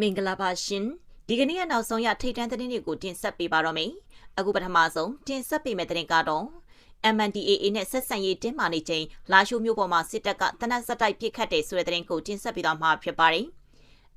မင်္ဂလာပါရှင်ဒီကနေ့ကနောက်ဆုံးရထိတ်တန်းသတင်းတွေကိုတင်ဆက်ပေးပါတော့မယ်အခုပထမဆုံးတင်ဆက်ပေးမယ့်သတင်းကတော့ MNDAA နဲ့ဆက်ဆံရေးတင်းမာနေချိန်လာရှိုးမြို့ပေါ်မှာစစ်တပ်ကတနက်စက်တိုက်ပစ်ခတ်တဲ့ဆွဲသတင်းကိုတင်ဆက်ပေးတော့မှာဖြစ်ပါတယ်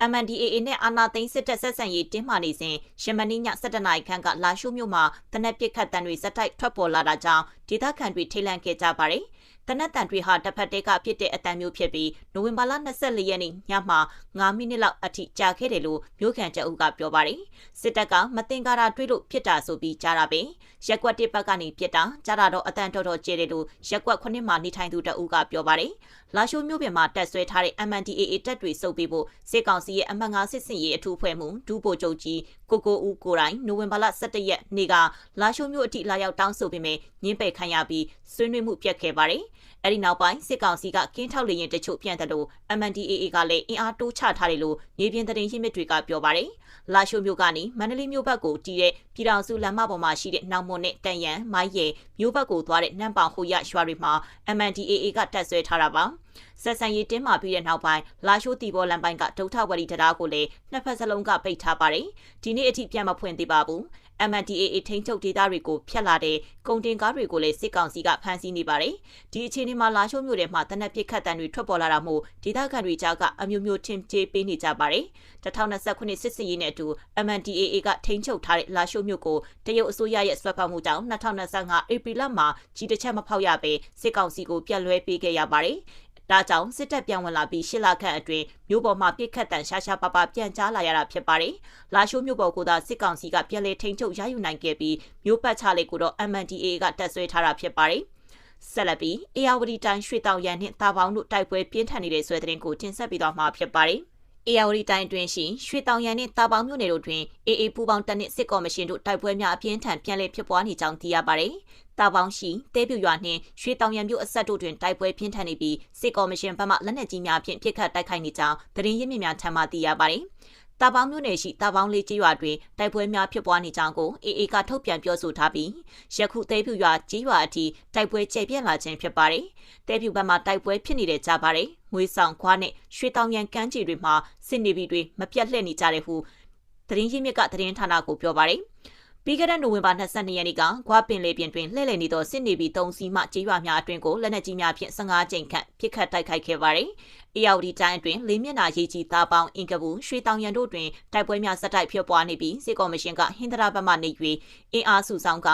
MNDAA နဲ့အာနာသိန်းစစ်တပ်ဆက်ဆံရေးတင်းမာနေစဉ်ရှမနီည17နာရီခန့်ကလာရှိုးမြို့မှာတနက်ပစ်ခတ်တံတွေစက်တိုက်ထွက်ပေါ်လာတာကြောင့်ဒေသခံတွေထိတ်လန့်ခဲ့ကြပါတယ်။ တနက်တန်တွေဟာတစ်ဖက်တဲကဖြစ်တဲ့အတန်မျိုးဖြစ်ပြီးနိုဝင်ဘာလ24ရက်နေ့ညမှာ9မိနစ်လောက်အထိကြာခဲ့တယ်လို့မြို့ခံတအုပ်ကပြောပါတယ်စစ်တပ်ကမတင်ကားတာတွေးလို့ဖြစ်တာဆိုပြီးကြားတာပဲရက်ကွက်တစ်ဘက်ကနေပြစ်တာကြားတာတော့အတန်တော်တော်ကျဲတယ်လို့ရက်ကွက်ခုနှစ်မှာနေထိုင်သူတအုပ်ကပြောပါတယ်လာရှိုးမြို့ပြင်မှာတက်ဆွဲထားတဲ့ MNDAA တပ်တွေစုပ်ပေးဖို့စစ်ကောင်စီရဲ့အမှတ်5စစ်စင်ရေးအထူးဖွဲ့မှုဒူးပိုချုပ်ကြီးကိုကိုဦးကိုတိုင်နိုဝင်ဘာလ17ရက်နေ့ကလာရှိုးမြို့အထိလာရောက်တောင်းဆိုပေမဲ့ညှင်းပယ်ခံရပြီးဆွေးနွေးမှုပြတ်ခဲ့ပါတယ်။အဲဒီနောက်ပိုင်းစစ်ကောင်စီကကင်းထောက်လေရင်တချို့ပြန်တယ်လို့ MNDAA ကလည်းအင်အားတိုးချထားတယ်လို့နေပြည်တော်ရင်းမြစ်တွေကပြောပါတယ်။လာရှိုးမြို့ကနေမန္တလေးမြို့ဘက်ကိုတီးတဲ့ ပြည်တော်စုလမ်းမပေါ်မှာရှိတဲ့နောင်မွန်နဲ့တန်ရန်မိုင်းရယ်မြို့ဘက်ကိုသွားတဲ့နမ်ပောင်ဟိုရရွာတွေမှာ MNDAA ကတက်ဆွဲထားတာပါ။ဆက်ဆံရေးတင်းမာပြီးတဲ့နောက်ပိုင်းလာရှိုးတီဘောလန်ပိုင်းကဒုထဝရီတရားကိုလည်းနှစ်ဖက်စလုံးကပိတ်ထားပါတယ်။ဒီနေ့အထိပြန်မဖွင့်သေးပါဘူး။ MNDAA ထိန်းချုပ်ဒေသတွေကိုဖျက်လာတဲ့ကုန်တင်ကားတွေကိုလည်းစစ်ကောင်စီကဖမ်းဆီးနေပါတယ်။ဒီအခြေအနေမှာလာရှိုးမြို့ထဲမှာတနက်ပစ်ခတ်တံတွေထွက်ပေါ်လာတာမို့ဒေသခံတွေကြားကအမျိုးမျိုးထင်ကြေးပေးနေကြပါတယ်။2020ခုနှစ်စစ်စင်ရေးနဲ့အတူ MNDAA ကထိန်းချုပ်ထားတဲ့လာရှိုးမြို့ကိုတရုတ်အစိုးရရဲ့ဆွဲဖောက်မှုကြောင့်2025ဧပြီလမှာကြီးတစ်ချက်မဖောက်ရပဲစစ်ကောင်စီကိုပြက်လွဲပေးခဲ့ရပါတယ်။ ဒါကြောင့်စစ်တပ်ပြန်ဝင်လာပြီးရှစ်လခန့်အတွင်းမြို့ပေါ်မှာပြစ်ခတ်တန်ရှာရှာပါပါပြန်ကြားလာရတာဖြစ်ပါတယ်။လာရှိုးမြို့ပေါ်ကသာစစ်ကောင်စီကပြန်လည်ထိန်းချုပ်ရယူနိုင်ခဲ့ပြီးမြို့ပတ်ချလေးကိုတော့ MNDA ကတက်ဆွဲထားတာဖြစ်ပါတယ်။ဆက်လက်ပြီးအေယာဝတီတိုင်းရွှေတောင်ရန်နှင့်တာပေါင်းတို့တိုက်ပွဲပြင်းထန်နေတဲ့ဆွဲတဲ့ရင်ကိုတင်ဆက်ပြီးတော့မှာဖြစ်ပါတယ်။ အေယာဝတီတိုင်းတွင်ရှိရွှေတောင်ရန်နှင့်တာပေါင်းမြို့နယ်တို့တွင်အေအေပူပေါင်းတပ်နှင့်စစ်ကော်မရှင်တို့တိုက်ပွဲများအပြင်းထန်ပြန်လည်ဖြစ်ပွားနေကြောင်းသိရပါတယ်တာပေါင်းရှိတဲပြူရွာနှင့်ရွှေတောင်ရံမြို့အဆက်တို့တွင်တိုက်ပွဲပြင်းထန်နေပြီးစစ်ကော်မရှင်ဘက်မှလက်နက်ကြီးများဖြင့်ပစ်ခတ်တိုက်ခိုက်နေကြောင်းသတင်းရင်းမြစ်များထံမှသိရပါတယ်။တာပေါင်းမြို့နယ်ရှိတာပေါင်းလေးကျေးရွာတွင်တိုက်ပွဲများဖြစ်ပွားနေကြောင်းကိုအေအေကထုတ်ပြန်ပြောဆိုထားပြီးယခုတဲပြူရွာကျေးရွာအထိတိုက်ပွဲကျပြန့်လာခြင်းဖြစ်ပါတယ်။တဲပြူဘက်မှတိုက်ပွဲဖြစ်နေတဲ့ကြားပါတယ်။ ငွေဆောင်ခွားနဲ့ရွှေတောင်ရံကမ်းခြေတွေမှာစစ်နေပြီးတွေမပြတ်လှည့်နေကြတဲ့ဟုသတင်းရင်းမြစ်ကသတင်းဌာနကိုပြောပါတယ်။ပြီးခဲ့တဲ့နိုဝင်ဘာ22ရက်နေ့ကဂွာပင်လေပြင်တွင်လှည့်လည်နေသောစစ်နေပြီး၃စီးမှကြေးရွာများအတွင်ကိုလက်နက်ကြီးများဖြင့်15ကြိမ်ခန့်ပစ်ခတ်တိုက်ခိုက်ခဲ့ပါတယ်။အေယာဝတီတိုင်းအတွင်းလေးမျက်နှာရေးကြီးသားပေါင်းအင်ကဘူးရွှေတောင်ရန်တို့တွင်တိုက်ပွဲများဆက်တိုက်ဖြစ်ပွားနေပြီးစစ်ကော်မရှင်ကဟင်္ဒရာဘတ်မှနေ၍အင်အားစုဆောင်က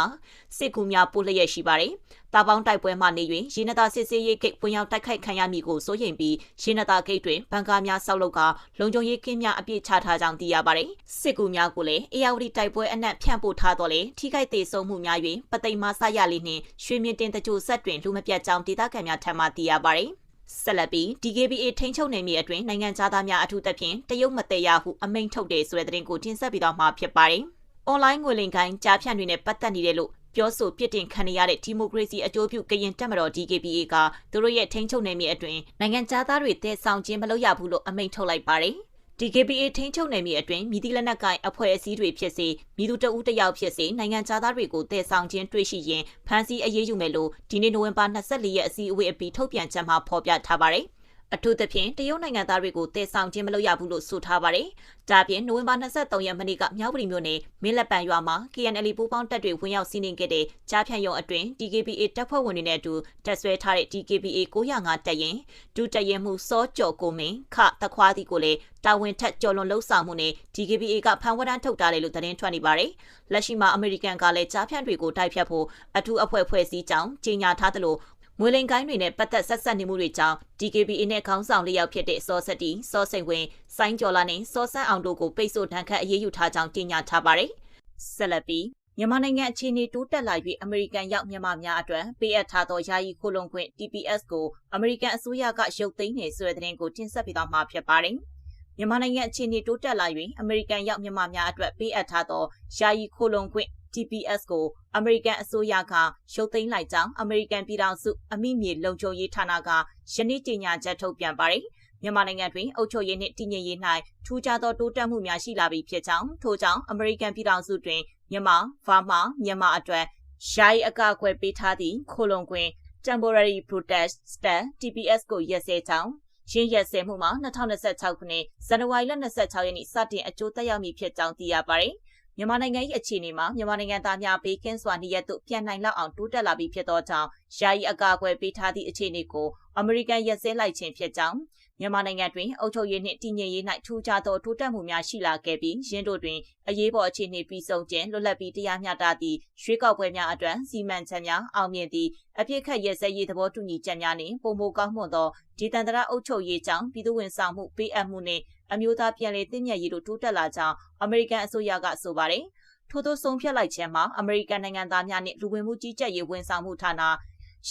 စစ်ကူများပို့လျက်ရှိပါတယ်။ တာပေါင်းတိုက်ပွဲမှနေ၍ရေနတာစစ်စေးရေးဂိတ်ဝင်ရောက်တိုက်ခိုက်ခံရမည်ကိုစိုးရိမ်ပြီးရေနတာဂိတ်တွင်ဘန်ကာများဆောက်လုပ်ကလုံခြုံရေးကင်းများအပြည့်ချထားကြောင်းသိရပါတယ်။စစ်ကူများကိုလည်းအေယာဝတီတိုက်ပွဲအနက်ဖြန့်ပို့ထားတော့လေထိခိုက်သေးဆုံးမှုများ၍ပသိမ်မဆရလေးနှင့်ရွှေမြင့်တင်တကြိုဆက်တွင်လူမပြတ်ကြောင်းဒေသခံများထံမှသိရပါတယ်။ဆက်လက်ပြီး DKBA ထိန်းချုပ်နေမြေအတွင်းနိုင်ငံသားများအထူးသဖြင့်တရုတ်မတဲရဟုအမိန့်ထုတ်တယ်ဆိုတဲ့သတင်းကိုတင်ဆက်ပြီးတော့မှာဖြစ်ပါတယ်။ online ငွေလိမ်ကိုင်းကြားဖြန့်တွေနဲ့ပတ်သက်နေတယ်လို့ ပြောဆိုပြစ်တင်ခံရတဲ့ဒီမိုကရေစီအကျိုးပြုကရင်တက်မတော် DKBA ကသူတို့ရဲ့ထိန်းချုပ်နယ်မြေအတွင်းနိုင်ငံသားတွေတည်ဆောင်ခြင်းမလုပ်ရဘူးလို့အမိန့်ထုတ်လိုက်ပါတယ်။ DKBA ထိန်းချုပ်နယ်မြေအတွင်းမြည်သည့်လက်နက်ကိုင်အဖွဲ့အစည်းတွေဖြစ်စေမြည်သူတဦးတယောက်ဖြစ်စေနိုင်ငံသားတွေကိုတည်ဆောင်ခြင်းတွေ့ရှိရင်ဖမ်းဆီးအရေးယူမယ်လို့ဒီနေ့နိုဝင်ဘာ24ရက်အစည်းအဝေးအပြီးထုတ်ပြန်ချက်မှာဖော်ပြထားပါတယ် အထူးသဖြင့်တရုတ်နိုင်ငံသားတွေကိုတည်ဆောင်ခြင်းမလုပ်ရဘူးလို့ဆိုထားပါတယ်။ဒါပြင်နိုဝင်ဘာ23ရက်နေ့ကမြောက်ပရီမြို့နယ်မင်းလက်ပံရွာမှာ KNL ပူးပေါင်းတပ်တွေဝင်ရောက်စီးနင်းခဲ့တဲ့ကြားဖြန့်ရုံအတွင်း DKBA တပ်ဖွဲ့ဝင်တွေနဲ့အတူတပ်ဆွဲထားတဲ့ DKBA 905တပ်ရင်ဒုတပ်ရင်မှုစောကျော်ကိုမင်းခတခွားတီကိုလည်းတာဝန်ထက်ကျော်လွန်လှုပ်ဆောင်မှုနဲ့ DKBA ကဖန်ဝရမ်းထုတ်တာလေလို့သတင်းထွက်နေပါတယ်။လက်ရှိမှာအမေရိကန်ကလည်းကြားဖြန့်တွေကိုတိုက်ဖြတ်ဖို့အထူးအဖွဲ့ဖွဲ့စည်းကြောင်းကြေညာထားသလို ငွေလိမ်ကိုင်းတွေနဲ့ပတ်သက်ဆက်ဆက်နေမှုတွေကြောင့် DKBA နဲ့ခေါင်းဆောင်လေးယောက်ဖြစ်တဲ့စောစတီစောစိန်ဝင်စိုင်းကျော်လာနဲ့စောဆန်းအောင်တို့ကိုပိတ်ဆို့ဒဏ်ခတ်အရေးယူထားကြောင်းကြေညာထားပါတယ်။ဆက်လက်ပြီးမြန်မာနိုင်ငံအခြေအနေတိုးတက်လာ၍အမေရိကန်ရောက်မြန်မာများအတွက်ပေးအပ်ထားသောယာယီခိုလုံခွင့် TPS ကိုအမေရိကန်အစိုးရကရုပ်သိမ်းနေဆိုတဲ့သတင်းကိုတင်ဆက်ပေးသွားမှာဖြစ်ပါတယ်။မြန်မာနိုင်ငံအခြေအနေတိုးတက်လာ၍အမေရိကန်ရောက်မြန်မာများအတွက်ပေးအပ်ထားသောယာယီခိုလုံခွင့် TPS ကိုအမေရိကန်အစိုးရကရုပ်သိမ်းလိုက်ကြောင်းအမေရိကန်ပြည်ထောင်စုအမိမြေလုံခြုံရေးဌာနကယနေ့ကြေညာချက်ထုတ်ပြန်ပါတယ်။မြန်မာနိုင်ငံတွင်အုပ်ချုပ်ရေးနှင့်တည်ငြိမ်ရေး၌ထူးခြားသောတိုးတက်မှုများရှိလာပြီဖြစ်ကြောင်းထို့ကြောင့်အမေရိကန်ပြည်ထောင်စုတွင်မြန်မာ၊ဗမာမြန်မာအတွက်ယာယီအကာအကွယ်ပေးထားသည့်ခိုလုံခွင့် Temporary Protest Status TPS ကိုရက်စဲကြောင်းရင်းရက်စဲမှုမှာ2026ခုနှစ်ဇန်နဝါရီလ26ရက်နေ့စတင်အကျိုးသက်ရောက်မည်ဖြစ်ကြောင်းသိရပါတယ်။ မြန်မာနိုင်ငံ၏အခြေအနေမှာမြန်မာနိုင်ငံသားများဘေးကင်းစွာနေရသို့ပြန်နိုင်လောက်အောင်တိုးတက်လာပြီဖြစ်သောကြောင့်ယာယီအကာအကွယ်ပေးထားသည့်အခြေအနေကိုအမေရိကန်ရက်စဲလိုက်ခြင်းဖြစ်ကြောင်း မြန်မာနိုင်ငံတွင်အုပ်ချုပ်ရေးနှင့်တည်ငြိမ်ရေး၌ထူးခြားသောတိုးတက်မှုများရှိလာခဲ့ပြီးရင်းတို့တွင်အရေးပေါ်အခြေအနေပြီးဆုံးခြင်းလွတ်လပ်ပြီးတရားမျှတသည့်ရွေးကောက်ပွဲများအတွက်စီမံချက်များအောင်မြင်သည့်အပြစ်ခတ်ရဲစဲရေးသဘောတူညီချက်များနှင့်ပုံမကောင်းမွန်သောဒီတန်တရာအုပ်ချုပ်ရေးကြောင့်ပြည်သူ့ဝန်ဆောင်မှုပေးအပ်မှုနှင့်အမျိုးသားပြည်လည်တည်မြဲရေးတို့တိုးတက်လာကြောင်းအမေရိကန်အစိုးရကဆိုပါတယ်ထို့သောဆုံးဖြတ်လိုက်ခြင်းမှာအမေရိကန်နိုင်ငံသားများနှင့်လူဝင်မှုကြီးကြပ်ရေးဝန်ဆောင်မှုဌာန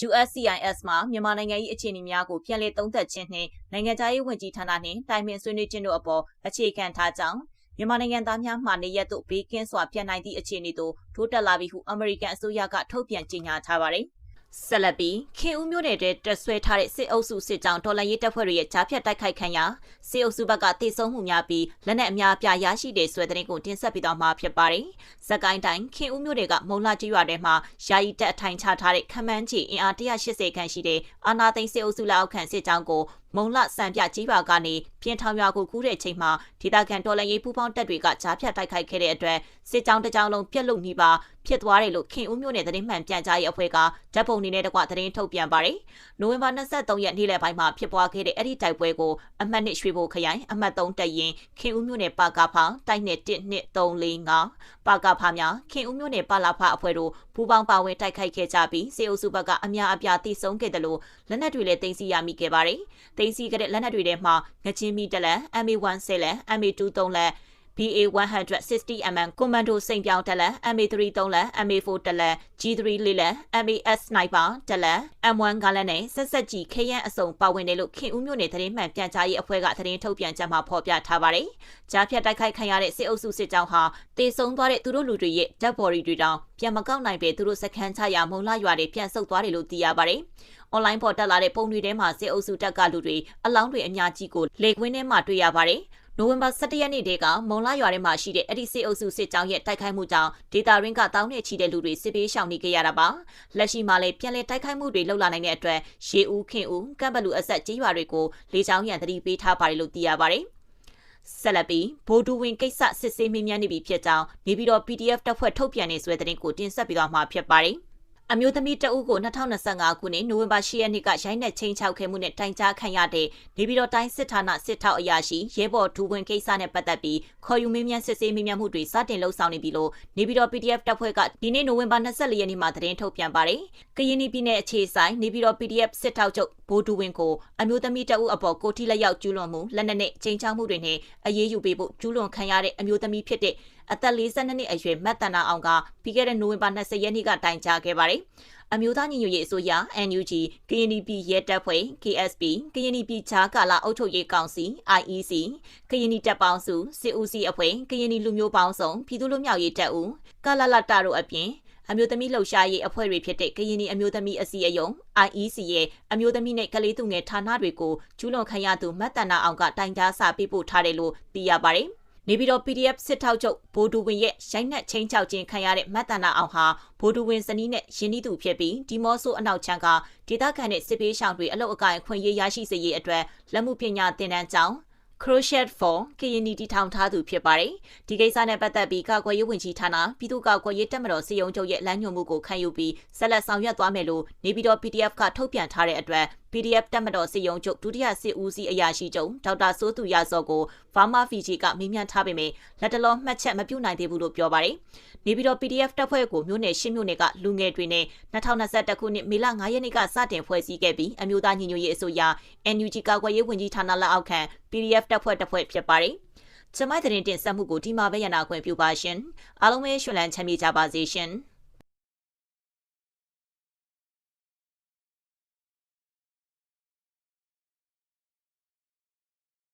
USCIS မှာမြန်မာနိုင်ငံ၏အခြေအနေများကိုပြန်လည်သုံးသပ်ခြင်းနှင့်နိုင်ငံခြားရေးဝန်ကြီးဌာနနှင့်တိုင်ပင်ဆွေးနွေးခြင်းတို့အပေါ်အခြေခံထားကြောင်းမြန်မာနိုင်ငံသားများမှနေရက်သို့ဘေးကင်းစွာပြန်နိုင်သည့်အခြေအနေသို့ထိုးတက်လာပြီဟုအမေရိကန်အစိုးရကထုတ်ပြန်ကြေညာထားပါတယ်။ ဆက်လက်ပြီးခင်ဦးမျိုးနယ်တဲ့တက်ဆွဲထားတဲ့စစ်အုပ်စုစစ်ကြောင်းတော်လှန်ရေးတပ်ဖွဲ့တွေရဲ့ကြားဖြတ်တိုက်ခိုက်ခံရာစစ်အုပ်စုဘက်ကတေဆုံးမှုများပြီးလက်နက်အများအပြားရရှိတဲ့ဆွဲတဲ့ကိုတင်ဆက်ပြီးတော့မှာဖြစ်ပါတယ်။ဇက်ကိုင်းတိုင်းခင်ဦးမျိုးတွေကမုံလာကျွော်ထဲမှာယာယီတပ်အထိုင်ချထားတဲ့ခမန်းချီအင်အား180ခန့်ရှိတဲ့အာနာသိန်းစစ်အုပ်စုလက်အောက်ခံစစ်ကြောင်းကို မုံလစံပြကြီးပါကနေပြင်းထောင်ရွာကိုကူးတဲ့ချိန်မှာဒေသခံတော်လှန်ရေးပူးပေါင်းတပ်တွေကကြားဖြတ်တိုက်ခိုက်ခဲ့တဲ့အတွက်စစ်ကြောင်းတစ်ကြောင်းလုံးပြက်လုနေပါဖြစ်သွားတယ်လို့ခင်ဦးမျိုးနယ်သတင်းမှန်ပြန်ကြားရေးအဖွဲ့ကဓာတ်ပုံနေနဲ့တကွသတင်းထုတ်ပြန်ပါတယ်။နိုဝင်ဘာ23ရက်နေ့လယ်ပိုင်းမှာဖြစ်ပွားခဲ့တဲ့အဲ့ဒီတိုက်ပွဲကိုအမှတ်1ရွှေဘိုခရိုင်အမှတ်3တပ်ရင်ခင်ဦးမျိုးနယ်ပါကာဖာတိုက်နယ်12345ပါကာဖာများခင်ဦးမျိုးနယ်ပါလာဖာအဖွဲ့တို့ပူးပေါင်းပါဝင်တိုက်ခိုက်ခဲ့ကြပြီးစေအုပ်စုဘက်ကအများအပြားတိစုံခဲ့တယ်လို့လက်နက်တွေလည်းတင်စီရမိခဲ့ပါတယ်။တင်စီခဲ့တဲ့လက်နက်တွေထဲမှာငချင်းမီတလက် MA1 ဆဲလက် MA23 လက် BA 160mm ကွန်မန်ဒိုစိန်ပြောင်းတက်လက် MA3 3လက် MA4 တက်လက် G3 လေးလက် MAS sniper တက်လက် M1 ကလက်နဲ့ဆက်ဆက်ကြီးခရမ်းအစုံပါဝင်တယ်လို့ခင်ဦးမြို့နယ်သတင်းမှန်ပြန်ကြားရေးအဖွဲ့ကသတင်းထုတ်ပြန်ချက်မှာဖော်ပြထားပါတယ်။ကြားဖြတ်တိုက်ခိုက်ခံရတဲ့စစ်အုပ်စုစစ်ကြောင်းဟာတေဆုံးသွားတဲ့သူတို့လူတွေရဲ့ဓာတ်ဘော်ရီတွေတောင်ပြန်မကောက်နိုင်ပဲသူတို့စခန်းချရာမုံလာရွာတွေပြန်ဆုတ်သွားတယ်လို့သိရပါတယ်။ online ပေါ်တက်လာတဲ့ပုံတွေထဲမှာစစ်အုပ်စုတပ်ကလူတွေအလောင်းတွေအများကြီးကိုလေကွင်းထဲမှာတွေ့ရပါတယ်။ နိုဝင်ဘာ17ရက်နေ့တည်းကမုံလာရွာထဲမှာရှိတဲ့အဲ့ဒီစစ်အုပ်စုစစ်ကြောင်းရဲ့တိုက်ခိုက်မှုကြောင့်ဒေတာရင်းကတောင်းနဲ့ချီတဲ့လူတွေစစ်ပေးရှောင်နေကြရတာပါလက်ရှိမှာလည်းပြန်လည်တိုက်ခိုက်မှုတွေလှုပ်လာနိုင်တဲ့အတွက်ရေဦးခင်ဦးကမ်ဘလူအဆက်ကြီးရွာတွေကိုလေကြောင်းရန်တတိပေးထားပါတယ်လို့သိရပါတယ်ဆက်လက်ပြီးဗိုလ်ဒူဝင်ကိစ္စစစ်ဆေးမေးမြန်းနေပြီဖြစ်ကြောင်းနေပြီးတော့ PDF တပ်ဖွဲ့ထုတ်ပြန်နေဆိုတဲ့သတင်းကိုတင်ဆက်ပြီးတော့မှာဖြစ်ပါတယ်။ အမျိုးသမီးတဦးကို2025ခုနှစ်နိုဝင်ဘာ10ရက်နေ့ကရိုင်းနှက်ချင်းချောက်ခဲမှုနဲ့တိုင်ကြားခံရတဲ့နေပြည်တော်တိုင်းစစ်ဌာနစစ်ထောက်အရာရှိရဲဘော်ဒူဝင်ကိစ္စနဲ့ပတ်သက်ပြီးခေါ်ယူမင်းမြန်စစ်ဆေးမင်းမြန်မှုတွေစတင်လှုပ်ဆောင်နေပြီလို့နေပြည်တော် PDF တပ်ဖွဲ့ကဒီနေ့နိုဝင်ဘာ24ရက်နေ့မှာသတင်းထုတ်ပြန်ပါတယ်။ကရင်ပြည်နယ်အခြေဆိုင်နေပြည်တော် PDF စစ်ထောက်ချုပ်ဘိုးဒူဝင်ကိုအမျိုးသမီးတဦးအပေါ်ကိုထိလက်ရောက်ကျူးလွန်မှုလက်နက်နဲ့ချိန်ချောက်မှုတွေနဲ့အရေးယူပေးဖို့ကျူးလွန်ခံရတဲ့အမျိုးသမီးဖြစ်တဲ့အသက်42နှစ်အရွယ်မတ်တနာအောင်ကပြီးခဲ့တဲ့နိုဝင်ဘာ20ရက်နေ့ကတိုင်ကြားခဲ့ပါတယ်။အမျိုးသားညီညွတ်ရေးအစိုးရ NUG KNP ရဲတပ်ဖွဲ့ KSP KNP ချာကာလာအုပ်ချုပ်ရေးကောင်စီ IEC KNP တပ်ပေါင်းစုစစ်ဦးစီးအဖွဲ့ KNP လူမျိုးပေါင်းစုံပြည်သူ့လူမျိုးရေးတပ်ဦးကာလာလာတာတို့အပြင်အမျိုးသမီးလှုပ်ရှားရေးအဖွဲ့တွေဖြစ်တဲ့ကရင်နီအမျိုးသမီးအစည်းအရုံး IEC ရဲ့အမျိုးသမီးနဲ့ကလေးသူငယ်ဌာနတွေကိုကျူးလွန်ခံရသူမတ်တနာအောင်ကတိုင်ကြားစာပေးပို့ထားတယ်လို့သိရပါတယ်။ နေပြည်တော် PDF စစ်ထောက်ချုပ်ဘိုဒူဝင်ရဲ့ရိုက်နှက်ချင်းချောက်ခြင်းခံရတဲ့မတ်တနာအောင်ဟာဘိုဒူဝင်ဇနီးနဲ့ရင်းနှီးသူဖြစ်ပြီးဒီမော့ဆိုအနောက်ချမ်းကဒေသခံတဲ့စစ်ပေးရှောင်တွေအလုတ်အကင်ခွင့်ရေးရရှိစေရေးအတွက်လက်မှုပညာသင်တန်းကျောင်း Crochet for ကရင်နီတီထောင်ထားသူဖြစ်ပါတယ်။ဒီကိစ္စနဲ့ပတ်သက်ပြီးကာကွယ်ရေးဝန်ကြီးဌာနပြည်သူ့ကာကွယ်ရေးတပ်မတော်စီယုံချုပ်ရဲ့လမ်းညွှန်မှုကိုခံယူပြီးဆက်လက်ဆောင်ရွက်သွားမယ်လို့နေပြည်တော် PDF ကထုတ်ပြန်ထားတဲ့အတွက် PDF တပ်မတော်စီယုံချုပ်ဒုတိယစစ်ဦးစီးအရာရှိချုပ်ဒေါက်တာစိုးသူရစောကို Pharma Fiji ကမေးမြန်းထားပေမယ့်လက်တလောမှတ်ချက်မပြုနိုင်သေးဘူးလို့ပြောပါတယ်။နေပြည်တော် PDF တပ်ဖွဲ့ကိုမြို့နယ်ရှင်းမြို့နယ်ကလူငယ်တွေနဲ့2021ခုနှစ်မေလ9ရက်နေ့ကစတင်ဖွဲ့စည်းခဲ့ပြီးအမျိုးသားညီညွတ်ရေးအစိုးရ NUG ကာကွယ်ရေးဝန်ကြီးဌာနလက်အောက်ခံ PDF တပ်ဖွဲ့တစ်ဖွဲ့ဖြစ်ပါတယ်။ကျမတဲ့တင်ဆက်မှုကိုဒီမှာပဲရနာခွင့်ပြုပါရှင်။အားလုံးပဲရှင်လန်းချမ်းမြေကြပါစေရှင်။